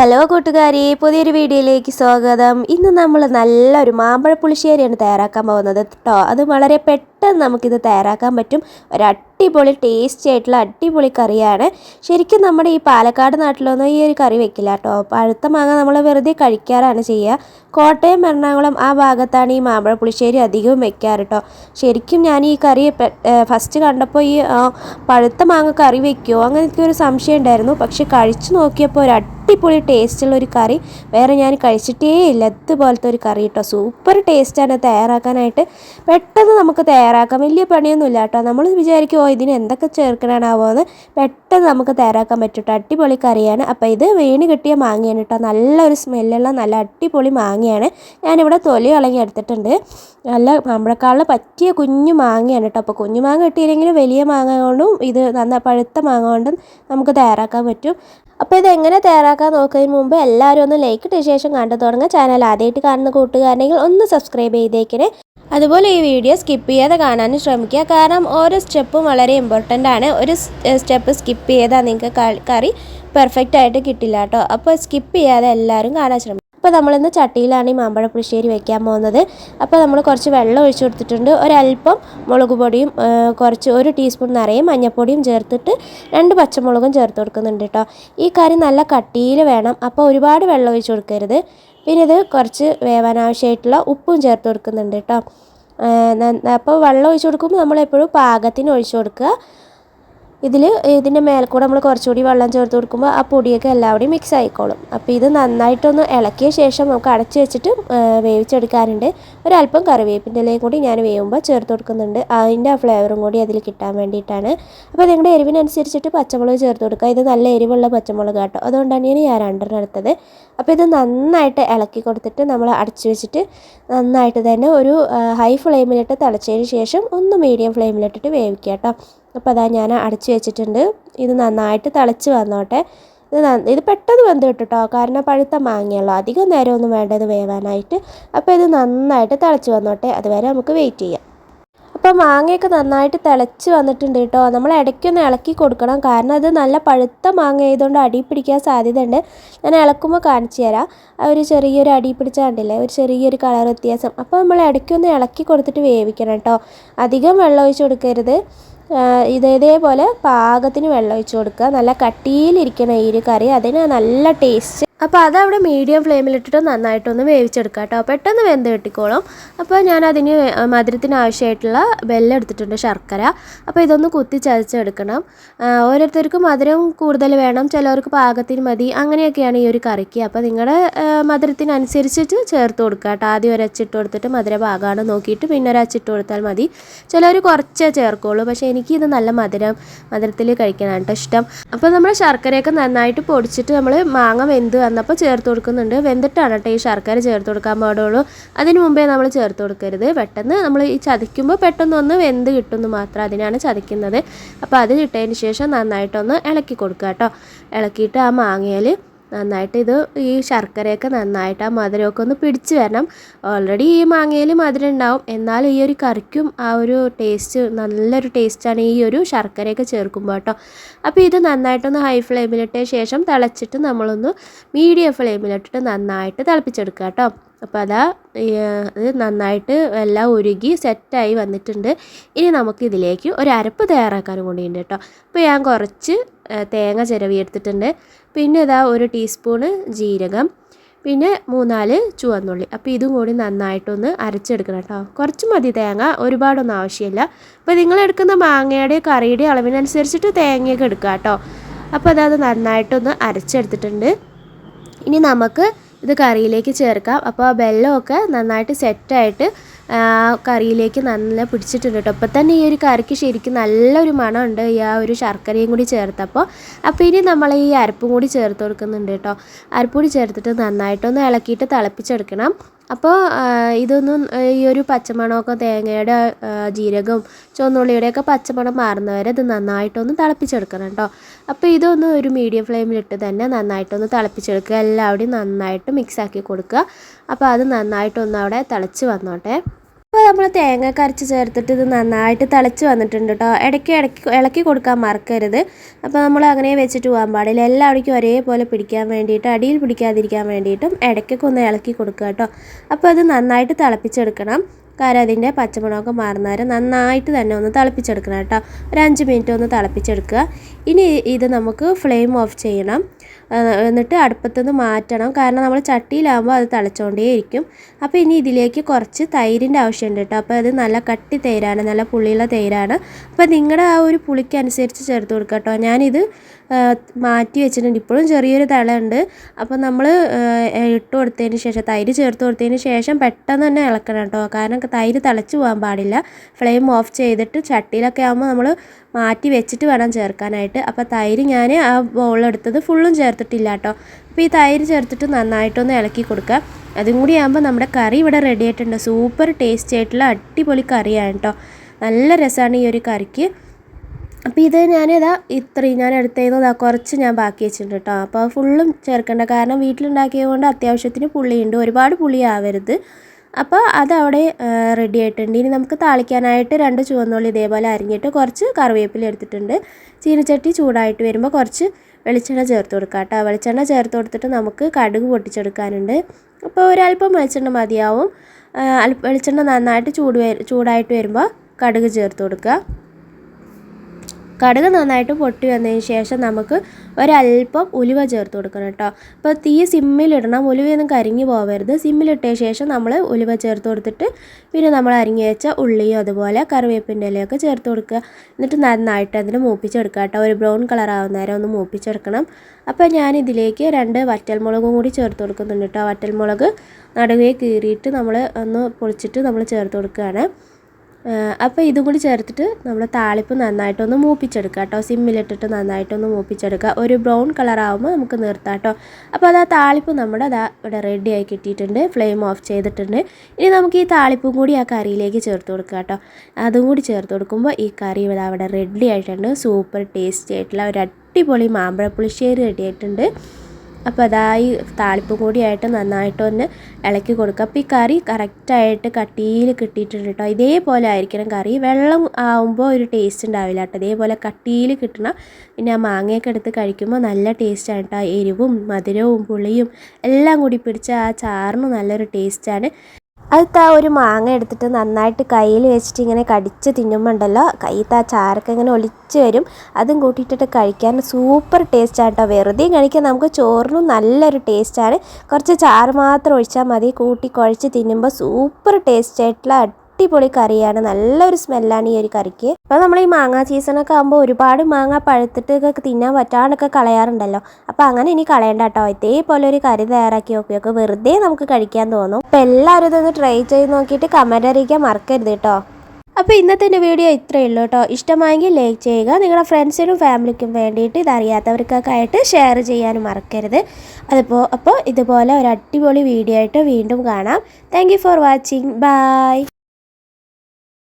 Hello കൂട്ടുകാരി പുതിയൊരു വീഡിയോയിലേക്ക് സ്വാഗതം. ഇന്ന് നമ്മൾ നല്ലൊരു മാമ്പഴ പുളിശ്ശേരിയാണ് തയ്യാറാക്കാൻ പോകുന്നത് കേട്ടോ അത് വളരെ പെട്ടെന്ന് നമുക്കിത് തയ്യാറാക്കാൻ പറ്റും. ഒരു അടിപൊളി ടേസ്റ്റി ആയിട്ടുള്ള അടിപൊളി കറിയാണ്. ശരിക്കും നമ്മുടെ ഈ പാലക്കാട് നാട്ടിലൊന്നും ഈ ഒരു കറി വെക്കില്ല കേട്ടോ പഴുത്ത മാങ്ങ നമ്മൾ വെറുതെ കഴിക്കാറാണ് ചെയ്യുക. കോട്ടയം എറണാകുളം ആ ഭാഗത്താണ് ഈ മാമ്പഴ പുളിശ്ശേരി അധികവും വെക്കാറ് കേട്ടോ ശരിക്കും ഞാൻ ഈ കറി ഫസ്റ്റ് കണ്ടപ്പോൾ ഈ പഴുത്ത മാങ്ങ കറി വെക്കുമോ അങ്ങനത്തെ ഒരു സംശയം ഉണ്ടായിരുന്നു. പക്ഷെ കഴിച്ചു നോക്കിയപ്പോൾ ഒരു അടിപൊളി ടേസ്റ്റുള്ള ഒരു കറി. വേറെ ഞാൻ കഴിച്ചിട്ടേ ഇല്ല. ഇതുപോലത്തെ ഒരു കറി കേട്ടോ സൂപ്പർ ടേസ്റ്റാണ് തയ്യാറാക്കാനായിട്ട് പെട്ടെന്ന് നമുക്ക് തയ്യാറാക്കാം. വലിയ പണിയൊന്നുമില്ല കേട്ടോ നമ്മൾ വിചാരിക്കും ഓ ഇതിന് എന്തൊക്കെ ചേർക്കണാണാവോ എന്ന് പെട്ടെന്ന് നമുക്ക് തയ്യാറാക്കാൻ പറ്റും അടിപൊളി കറിയാണ്. അപ്പോൾ ഇത് വീണ് കിട്ടിയ മാങ്ങയാണ് കേട്ടോ. നല്ലൊരു സ്മെല്ലുള്ള നല്ല അടിപൊളി മാങ്ങയാണ്. ഞാനിവിടെ തൊലി ഇളങ്ങി എടുത്തിട്ടുണ്ട്. നല്ല മാമ്പഴക്കാളിൽ പറ്റിയ കുഞ്ഞു മാങ്ങയാണ് കേട്ടോ. അപ്പോൾ കുഞ്ഞു മാങ്ങ കിട്ടിയില്ലെങ്കിലും വലിയ മാങ്ങ കൊണ്ടും ഇത് നന്ന പഴുത്ത മാങ്ങ കൊണ്ടും നമുക്ക് തയ്യാറാക്കാൻ പറ്റും. അപ്പോൾ ഇത് എങ്ങനെ തയ്യാറാക്കാൻ നോക്കുന്നതിന് മുമ്പ് എല്ലാവരും ഒന്ന് ലൈക്ക് ഇട്ട ശേഷം കണ്ടു തുടങ്ങുക. ചാനൽ ആദ്യമായിട്ട് കാണുന്ന കൂട്ടുകാരനെങ്കിൽ ഒന്ന് സബ്സ്ക്രൈബ് ചെയ്തേക്കണേ. അതുപോലെ ഈ വീഡിയോ സ്കിപ്പ് ചെയ്യാതെ കാണാനും ശ്രമിക്കുക. കാരണം ഓരോ സ്റ്റെപ്പും വളരെ ഇമ്പോർട്ടന്റ് ആണ്. ഒരു സ്റ്റെപ്പ് സ്കിപ്പ് ചെയ്താൽ നിങ്ങൾക്ക് കറി പെർഫെക്റ്റ് ആയിട്ട് കിട്ടില്ല കേട്ടോ. അപ്പോൾ സ്കിപ്പ് ചെയ്യാതെ എല്ലാവരും കാണാൻ ശ്രമിക്കും അപ്പോൾ നമ്മളിന്ന് ചട്ടിയിലാണ് ഈ മാമ്പഴ പുളിശ്ശേരി വെക്കാൻ പോകുന്നത്. അപ്പോൾ നമ്മൾ കുറച്ച് വെള്ളം ഒഴിച്ചു കൊടുത്തിട്ടുണ്ട്. ഒരല്പം മുളക് പൊടിയും കുറച്ച് ഒരു ടീസ്പൂൺ നിറയെ മഞ്ഞൾപ്പൊടിയും ചേർത്തിട്ട് രണ്ട് പച്ചമുളകും ചേർത്ത് കൊടുക്കുന്നുണ്ട് കേട്ടോ. ഈ കറി നല്ല കട്ടിയിൽ വേണം. അപ്പോൾ ഒരുപാട് വെള്ളം ഒഴിച്ചു കൊടുക്കരുത്. പിന്നെ ഇത് കുറച്ച് വേവാൻ ആവശ്യമായിട്ടുള്ള ഉപ്പും ചേർത്ത് കൊടുക്കുന്നുണ്ട് കേട്ടോ. അപ്പോൾ വെള്ളം ഒഴിച്ചു കൊടുക്കുമ്പോൾ നമ്മളെപ്പോഴും പാകത്തിന് ഒഴിച്ചു കൊടുക്കുക. ഇതിൽ ഇതിന്റെ മേൽക്കൂടെ നമ്മൾ കുറച്ചുകൂടി വെള്ളം ചേർത്ത് കൊടുക്കുമ്പോൾ ആ പൊടിയൊക്കെ എല്ലാവരുടെയും മിക്സ് ആയിക്കോളും. അപ്പോൾ ഇത് നന്നായിട്ടൊന്ന് ഇളക്കിയ ശേഷം നമുക്ക് അടച്ചു വെച്ചിട്ട് വേവിച്ചെടുക്കാറുണ്ട്. ഒരല്പം കറിവേപ്പിന്റെ ഇലയും കൂടി ഞാൻ വേവുമ്പോൾ ചേർത്ത് കൊടുക്കുന്നുണ്ട്. അതിന്റെ ആ ഫ്ലേവറും കൂടി അതിൽ കിട്ടാൻ വേണ്ടിയിട്ടാണ്. അപ്പോൾ നിങ്ങളുടെ എരിവിനനുസരിച്ചിട്ട് പച്ചമുളക് ചേർത്ത് കൊടുക്കുക. ഇത് നല്ല എരിവുള്ള പച്ചമുളക് കേട്ടോ. അതുകൊണ്ടാണ് ഞാൻ രണ്ടെണ്ണം എടുത്തത്. അപ്പോൾ ഇത് നന്നായിട്ട് ഇളക്കി കൊടുത്തിട്ട് നമ്മൾ അടച്ചു വെച്ചിട്ട് നന്നായിട്ട് തന്നെ ഒരു ഹൈ ഫ്ലെയിമിലിട്ട് തിളച്ചതിന് ശേഷം ഒന്ന് മീഡിയം ഫ്ലെയിമിലിട്ടിട്ട് വേവിക്കുക കേട്ടോ. അപ്പോൾ അതാ ഞാൻ അടച്ചു വെച്ചിട്ടുണ്ട്. ഇത് നന്നായിട്ട് തിളച്ച് വന്നോട്ടെ. ഇത് ഇത് പെട്ടെന്ന് വെന്ത് കിട്ടുട്ടോ. കാരണം പഴുത്ത മാങ്ങയുള്ളൂ അധികം നേരമൊന്നും വേണ്ടത് വേവാനായിട്ട്. അപ്പോൾ ഇത് നന്നായിട്ട് തിളച്ച് വന്നോട്ടെ. അതുവരെ നമുക്ക് വെയിറ്റ് ചെയ്യാം. അപ്പോൾ മാങ്ങയൊക്കെ നന്നായിട്ട് തിളച്ച് വന്നിട്ടുണ്ട് കേട്ടോ. നമ്മൾ ഇടയ്ക്കൊന്ന് ഇളക്കി കൊടുക്കണം. കാരണം അത് നല്ല പഴുത്ത മാങ്ങ ആയതുകൊണ്ട് അടി പിടിക്കാൻ സാധ്യതയുണ്ട്. ഞാൻ ഇളക്കുമ്പോൾ കാണിച്ചു തരാം. ആ ഒരു ചെറിയൊരു അടി പിടിച്ച കണ്ടില്ലേ? ഒരു ചെറിയൊരു കളർ വ്യത്യാസം. അപ്പോൾ നമ്മൾ ഇടയ്ക്കൊന്ന് ഇളക്കി കൊടുത്തിട്ട് വേവിക്കണം കേട്ടോ. അധികം വെള്ളം ഒഴിച്ച് കൊടുക്കരുത്. ഇതേപോലെ പാകത്തിന് വെള്ളം ഒഴിച്ച് കൊടുക്കുക. നല്ല കട്ടിയിലിരിക്കണം ഈ ഒരു കറി. അതിന് നല്ല ടേസ്റ്റ് അപ്പോൾ അതവിടെ മീഡിയം ഫ്ലെയിമിലിട്ടിട്ട് നന്നായിട്ടൊന്ന് വേവിച്ചെടുക്കാം കേട്ടോ. പെട്ടെന്ന് വെന്ത് കിട്ടിക്കോളും. അപ്പോൾ ഞാൻ അതിന് മധുരത്തിന് ആവശ്യമായിട്ടുള്ള വെല്ലം എടുത്തിട്ടുണ്ട് ശർക്കര. അപ്പോൾ ഇതൊന്ന് കുത്തി ചതച്ചെടുക്കണം. ഓരോരുത്തർക്കും മധുരം കൂടുതൽ വേണം ചിലവർക്ക് പാകത്തിന് മതി. അങ്ങനെയൊക്കെയാണ് ഈ ഒരു കറിക്ക്. അപ്പോൾ നിങ്ങളുടെ മധുരത്തിനനുസരിച്ചിട്ട് ചേർത്ത് കൊടുക്കുക കേട്ടോ. ആദ്യം ഒരു അച്ചിട്ട് കൊടുത്തിട്ട് മധുര പാകമാണ് നോക്കിയിട്ട് പിന്നെ ഒരു അച്ചിട്ട് കൊടുത്താൽ മതി. ചിലവർ കുറച്ചേ ചേർക്കുള്ളൂ. പക്ഷേ എനിക്കിത് നല്ല മധുരം മധുരത്തിൽ കഴിക്കാനാണ് കേട്ടോ ഇഷ്ടം. അപ്പോൾ നമ്മൾ ശർക്കരയൊക്കെ നന്നായിട്ട് പൊടിച്ചിട്ട് നമ്മൾ മാങ്ങ വെന്ത് വന്നപ്പോൾ ചേർത്ത് കൊടുക്കുന്നുണ്ട്. വെന്തിട്ടാണ് കേട്ടോ ഈ ശർക്കര ചേർത്ത് കൊടുക്കാൻ പാടുള്ളൂ. അതിന് മുമ്പേ നമ്മൾ ചേർത്ത് കൊടുക്കരുത്. പെട്ടെന്ന് നമ്മൾ ഈ ചതിക്കുമ്പോൾ പെട്ടെന്ന് ഒന്ന് വെന്ത് കിട്ടുന്നു മാത്രം അതിനാണ് ചതിക്കുന്നത്. അപ്പോൾ അത് ഇട്ടതിന് ശേഷം നന്നായിട്ടൊന്ന് ഇളക്കി കൊടുക്കുക കേട്ടോ. ഇളക്കിയിട്ട് ആ മാങ്ങയിൽ നന്നായിട്ട് ഇത് ഈ ശർക്കരയൊക്കെ നന്നായിട്ട് ആ മധുരമൊക്കെ ഒന്ന് പിടിച്ച് വരണം. ഓൾറെഡി ഈ മാങ്ങയിൽ മധുരം ഉണ്ടാവും. എന്നാൽ ഈ ഒരു കറിക്കും ആ ഒരു ടേസ്റ്റ് നല്ലൊരു ടേസ്റ്റാണ് ഈ ഒരു ശർക്കരയൊക്കെ ചേർക്കുമ്പോൾ കേട്ടോ. അപ്പോൾ ഇത് നന്നായിട്ടൊന്ന് ഹൈ ഫ്ലെയിമിലിട്ട ശേഷം തിളച്ചിട്ട് നമ്മളൊന്ന് മീഡിയം ഫ്ലെയിമിലിട്ടിട്ട് നന്നായിട്ട് തിളപ്പിച്ചെടുക്കുക കേട്ടോ. അപ്പോൾ അതാ ഇത് നന്നായിട്ട് എല്ലാം ഉരുകി സെറ്റായി വന്നിട്ടുണ്ട്. ഇനി നമുക്ക് ഇതിലേക്ക് ഒരു അരപ്പ് തയ്യാറാക്കാനും കൂടിയുണ്ട് കേട്ടോ. അപ്പോൾ ഞാൻ കുറച്ച് തേങ്ങ ചിരവിയെടുത്തിട്ടുണ്ട് പിന്നെ ഇതാ ഒരു ടീസ്പൂണ് ജീരകം. പിന്നെ മൂന്നാൽ ചുവന്നുള്ളി. അപ്പോൾ ഇതും കൂടി നന്നായിട്ടൊന്ന് അരച്ചെടുക്കണം കേട്ടോ കുറച്ച് മതി തേങ്ങ ഒരുപാടൊന്നും ആവശ്യമില്ല. അപ്പോൾ നിങ്ങൾ എടുക്കുന്ന മാങ്ങയുടെ കറിയുടെ അളവിനനുസരിച്ചിട്ട് തേങ്ങയൊക്കെ എടുക്കുക കേട്ടോ അപ്പോൾ അതത് നന്നായിട്ടൊന്ന് അരച്ചെടുത്തിട്ടുണ്ട്. ഇനി നമുക്ക് ഇത് കറിയിലേക്ക് ചേർക്കാം. അപ്പോൾ ആ ബെല്ലമൊക്കെ നന്നായിട്ട് സെറ്റായിട്ട് കറിയിലേക്ക് നല്ല പിടിച്ചിട്ടുണ്ട് കേട്ടോ. അപ്പോൾ തന്നെ ഈ ഒരു കറിക്ക് ശരിക്കും നല്ലൊരു മണമുണ്ട് ഈ ആ ഒരു ശർക്കരയും കൂടി ചേർത്തപ്പോൾ. അപ്പോൾ ഇനി നമ്മൾ ഈ അരപ്പും കൂടി ചേർത്ത് കൊടുക്കുന്നുണ്ട് കേട്ടോ. അരപ്പുകൂടി ചേർത്തിട്ട് നന്നായിട്ടൊന്ന് ഇളക്കിയിട്ട് തിളപ്പിച്ചെടുക്കണം. അപ്പോൾ ഇതൊന്നും ഈ ഒരു പച്ചമണമൊക്കെ തേങ്ങയുടെ ജീരകവും ചുവന്നുള്ളിയുടെയൊക്കെ പച്ചമണം മാറുന്നവരെ ഇത് നന്നായിട്ടൊന്ന് തിളപ്പിച്ചെടുക്കണം കേട്ടോ. അപ്പോൾ ഇതൊന്ന് ഒരു മീഡിയം ഫ്ലെയിമിലിട്ട് തന്നെ നന്നായിട്ടൊന്ന് തിളപ്പിച്ചെടുക്കുക. എല്ലാവിടെയും നന്നായിട്ട് മിക്സാക്കി കൊടുക്കുക. അപ്പോൾ അത് നന്നായിട്ടൊന്ന് അവിടെ തിളച്ച് വന്നോട്ടെ. അപ്പോൾ നമ്മൾ തേങ്ങ കരച്ച് ചേർത്തിട്ട് ഇത് നന്നായിട്ട് തിളച്ച് വന്നിട്ടുണ്ട് കേട്ടോ. ഇടയ്ക്ക് ഇടയ്ക്ക് ഇളക്കി കൊടുക്കാൻ മറക്കരുത്. അപ്പോൾ നമ്മൾ അങ്ങനെ വെച്ചിട്ട് പോകാൻ പാടില്ല. എല്ലാവിടേക്കും ഒരേപോലെ പിടിക്കാൻ വേണ്ടിയിട്ട് അടിയിൽ പിടിക്കാതിരിക്കാൻ വേണ്ടിയിട്ടും ഇടയ്ക്കൊക്കെ ഒന്ന് ഇളക്കി കൊടുക്കുക കേട്ടോ. അപ്പോൾ അത് നന്നായിട്ട് തിളപ്പിച്ചെടുക്കണം. കാരണം അതിന്റെ പച്ചമുളകൊക്കെ മാറുന്നവരെ നന്നായിട്ട് തന്നെ ഒന്ന് തിളപ്പിച്ചെടുക്കണം കേട്ടോ. ഒരു അഞ്ച് മിനിറ്റ് ഒന്ന് തിളപ്പിച്ചെടുക്കുക. ഇനി ഇത് നമുക്ക് ഫ്ലെയിം ഓഫ് ചെയ്യണം. എന്നിട്ട് അടുപ്പത്തുനിന്ന് മാറ്റണം. കാരണം നമ്മൾ ചട്ടിയിലാകുമ്പോൾ അത് തിളച്ചുകൊണ്ടേയിരിക്കും അപ്പോൾ ഇനി ഇതിലേക്ക് കുറച്ച് തൈരിന്റെ ആവശ്യമുണ്ട് കേട്ടോ. അപ്പോൾ അത് നല്ല കട്ടി തൈരാണ് നല്ല പുളിയുള്ള തൈരാണ്. അപ്പോൾ നിങ്ങളുടെ ആ ഒരു പുളിക്കനുസരിച്ച് ചേർത്ത് കൊടുക്കുക കേട്ടോ. ഞാനിത് മാറ്റി വെച്ചിട്ടുണ്ട്. ഇപ്പോഴും ചെറിയൊരു തിളയുണ്ട്. അപ്പോൾ നമ്മൾ ഇട്ട് കൊടുത്തതിന് ശേഷം തൈര് ചേർത്ത് കൊടുത്തതിന് ശേഷം പെട്ടെന്ന് തന്നെ ഇളക്കണം കേട്ടോ. കാരണം തൈര് തിളച്ച് പോകാൻ പാടില്ല. ഫ്ലെയിം ഓഫ് ചെയ്തിട്ട് ചട്ടിയിലൊക്കെ ആകുമ്പോൾ നമ്മൾ മാറ്റി വെച്ചിട്ട് വേണം ചേർക്കാനായിട്ട്. അപ്പോൾ തൈര് ഞാൻ ആ ബൗളെടുത്തത് ഫുള്ളും ചേർത്തിട്ടില്ല കേട്ടോ. അപ്പോൾ ഈ തൈര് ചേർത്തിട്ട് നന്നായിട്ടൊന്ന് ഇളക്കി കൊടുക്കുക അതും കൂടി ആകുമ്പോൾ നമ്മുടെ കറി ഇവിടെ റെഡി ആയിട്ടുണ്ട്. സൂപ്പർ ടേസ്റ്റി ആയിട്ടുള്ള അടിപൊളി കറിയാണ് കേട്ടോ. നല്ല രസമാണ് ഈ ഒരു കറിക്ക്. അപ്പോൾ ഇത് ഞാൻ ഇതാ ഇത്രയും ഞാൻ എടുത്തത് കുറച്ച് ഞാൻ ബാക്കി വെച്ചിട്ടുണ്ട് കേട്ടോ. അപ്പോൾ ഫുള്ളും ചേർക്കേണ്ട കാരണം വീട്ടിലുണ്ടാക്കിയത് കൊണ്ട് അത്യാവശ്യത്തിന് പുളിയുണ്ട്. ഒരുപാട് പുളി ആവരുത് അപ്പോൾ അതവിടെ റെഡി ആയിട്ടുണ്ട്. ഇനി നമുക്ക് താളിക്കാനായിട്ട് രണ്ട് ചുവന്നുള്ളി ഇതേപോലെ അരിഞ്ഞിട്ട് കുറച്ച് കറിവേപ്പില എടുത്തിട്ടുണ്ട്. ചീനച്ചട്ടി ചൂടായിട്ട് വരുമ്പോൾ കുറച്ച് വെളിച്ചെണ്ണ ചേർത്ത് കൊടുക്കാം കേട്ടോ. വെളിച്ചെണ്ണ ചേർത്ത് കൊടുത്തിട്ട് നമുക്ക് കടുക് പൊട്ടിച്ചെടുക്കാനുണ്ട്. അപ്പോൾ ഒരല്പം വെളിച്ചെണ്ണ മതിയാവും. വെളിച്ചെണ്ണ നന്നായിട്ട് ചൂട് ചൂടായിട്ട് വരുമ്പോൾ കടുക് ചേർത്ത് കൊടുക്കുക. കടുക് നന്നായിട്ട് പൊട്ടി വന്നതിന് ശേഷം നമുക്ക് ഒരല്പം ഉലുവ ചേർത്ത് കൊടുക്കണം കേട്ടോ. അപ്പോൾ തീ സിമ്മിലിടണം ഉലുവയൊന്നും കരിഞ്ഞു പോകരുത് സിമ്മിലിട്ട ശേഷം നമ്മൾ ഉലുവ ചേർത്ത് കൊടുത്തിട്ട് പിന്നെ നമ്മൾ അരിഞ്ഞു വെച്ച ഉള്ളിയും അതുപോലെ കറിവേപ്പിന്റെ ഇലയൊക്കെ ചേർത്ത് കൊടുക്കുക. എന്നിട്ട് നന്നായിട്ട് അതിന് മൂപ്പിച്ചെടുക്കുക കേട്ടോ. ഒരു ബ്രൗൺ കളർ നേരം ഒന്ന് മൂപ്പിച്ചെടുക്കണം. അപ്പോൾ ഞാൻ ഇതിലേക്ക് രണ്ട് വറ്റൽമുളകും കൂടി ചേർത്ത് കൊടുക്കുന്നുണ്ട് കേട്ടോ. വറ്റൽമുളക് നടുവേ കീറിയിട്ട് നമ്മൾ ഒന്ന് പൊളിച്ചിട്ട് നമ്മൾ ചേർത്ത് കൊടുക്കുകയാണ്. അപ്പോൾ ഇതും കൂടി ചേർത്തിട്ട് നമ്മൾ താളിപ്പ് നന്നായിട്ടൊന്ന് മൂപ്പിച്ചെടുക്കുക കേട്ടോ. സിമ്മിലിട്ടിട്ട് നന്നായിട്ടൊന്ന് മൂപ്പിച്ചെടുക്കുക ഒരു ബ്രൗൺ കളർ ആകുമ്പോൾ നമുക്ക് നിർത്താം കേട്ടോ. അപ്പോൾ അത് ആ താളിപ്പ് നമ്മുടെ അതാ ഇവിടെ റെഡി ആയി കിട്ടിയിട്ടുണ്ട്. ഫ്ലെയിം ഓഫ് ചെയ്തിട്ടുണ്ട്. ഇനി നമുക്ക് ഈ താളിപ്പും കൂടി ആ കറിയിലേക്ക് ചേർത്ത് കൊടുക്കുക കേട്ടോ. അതും കൂടി ചേർത്ത് കൊടുക്കുമ്പോൾ ഈ കറി ഇവിടെ അവിടെ റെഡി ആയിട്ടുണ്ട്. സൂപ്പർ ടേസ്റ്റി ആയിട്ടുള്ള ഒരു അടിപൊളി മാമ്പഴ പുളിശ്ശേരി റെഡി ആയിട്ടുണ്ട്. അപ്പോൾ അതായി താളിപ്പ് കൂടിയായിട്ട് നന്നായിട്ടൊന്ന് ഇളക്കി കൊടുക്കുക. അപ്പോൾ ഈ കറി കറക്റ്റായിട്ട് കട്ടിയിൽ കിട്ടിയിട്ടുണ്ട് കേട്ടോ. ഇതേപോലെ ആയിരിക്കണം കറി. വെള്ളം ആവുമ്പോൾ ഒരു ടേസ്റ്റ് ഉണ്ടാവില്ല കേട്ടോ. ഇതേപോലെ കട്ടിയിൽ കിട്ടണം പിന്നെ ആ മാങ്ങയൊക്കെ എടുത്ത് കഴിക്കുമ്പോൾ നല്ല ടേസ്റ്റാണ് കേട്ടോ. എരിവും മധുരവും പുളിയും എല്ലാം കൂടി പിടിച്ച ആ ചാറിന് നല്ലൊരു ടേസ്റ്റാണ് അത് ആ ഒരു മാങ്ങ എടുത്തിട്ട് നന്നായിട്ട് കയ്യിൽ വെച്ചിട്ട് ഇങ്ങനെ കടിച്ച് തിന്നുമ്പോൾ ഉണ്ടല്ലോ കയ്യത്ത് ആ ചാരൊക്കെ ഇങ്ങനെ ഒലിച്ച് വരും. അതും കൂട്ടിയിട്ടിട്ട് കഴിക്കാൻ സൂപ്പർ ടേസ്റ്റാണ് കേട്ടോ വെറുതെ കഴിക്കാൻ നമുക്ക് ചോറിനും നല്ലൊരു ടേസ്റ്റാണ് കുറച്ച് ചാറ് മാത്രം ഒഴിച്ചാൽ മതി. കൂട്ടി കുഴച്ച് തിന്നുമ്പോൾ സൂപ്പർ ടേസ്റ്റ് ആയിട്ടുള്ള അടിപൊളി കറിയാണ്. നല്ലൊരു സ്മെല്ലാണ് ഈ ഒരു കറിക്ക്. അപ്പോൾ നമ്മൾ ഈ മാങ്ങ സീസണൊക്കെ ആകുമ്പോൾ ഒരുപാട് മാങ്ങ പഴുത്തിട്ട് തിന്നാൻ പറ്റാണ്ടൊക്കെ കളയാറുണ്ടല്ലോ. അപ്പോൾ അങ്ങനെ ഇനി കളയണ്ട കേട്ടോ. ഇതേപോലെ ഒരു കറി തയ്യാറാക്കി നോക്കിയൊക്കെ വെറുതെ നമുക്ക് കഴിക്കാൻ തോന്നും. അപ്പോൾ എല്ലാവരും ഇതൊന്ന് ട്രൈ ചെയ്ത് നോക്കിയിട്ട് കമന്റ് അറിയിക്കാൻ മറക്കരുത് കേട്ടോ. അപ്പോൾ ഇന്നത്തെ എന്റെ വീഡിയോ ഇത്രയേ ഉള്ളൂ കേട്ടോ. ഇഷ്ടമായെങ്കിൽ ലൈക്ക് ചെയ്യുക. നിങ്ങളുടെ ഫ്രണ്ട്സിനും ഫാമിലിക്കും വേണ്ടിയിട്ട് ഇതറിയാത്തവർക്കൊക്കെ ആയിട്ട് ഷെയർ ചെയ്യാനും മറക്കരുത്. അതിപ്പോൾ അപ്പോൾ ഇതുപോലെ ഒരു അടിപൊളി വീഡിയോ ആയിട്ട് വീണ്ടും കാണാം. Thank for watching bye